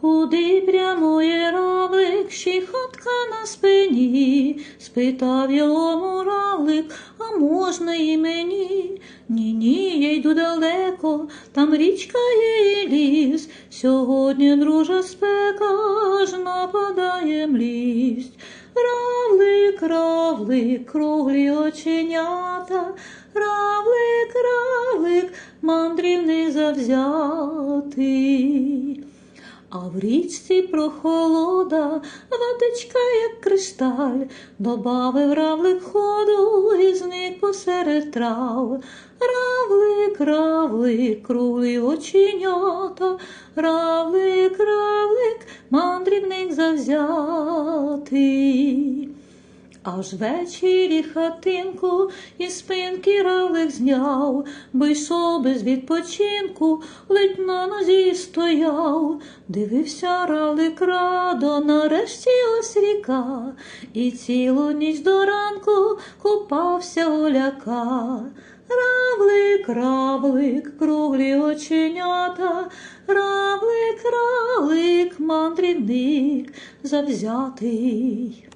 Куди прямує равлик, щихотка на спині, спитав його муравлик, а можна і мені? Ні, ні, я йду далеко, там річка є і ліс. Сьогодні, дружа спека, аж нападає млість. Равлик, равлик, круглі оченята, равлик, равлик, мандрівний завзятий. А в річці прохолода, водичка, як кришталь, добавив равлик ходу і зник посеред трав. Равлик, равлик, круглі оченята, равлик, равлик, мандрівник завзятий. Аж ввечері хатинку із спинки равлик зняв, бо йшов без відпочинку, ледь на нозі стояв, дивився равлик радо, нарешті ось ріка, і цілу ніч до ранку купався голяка. Равлик, равлик, круглі оченята, равлик, равлик, мандрівник завзятий.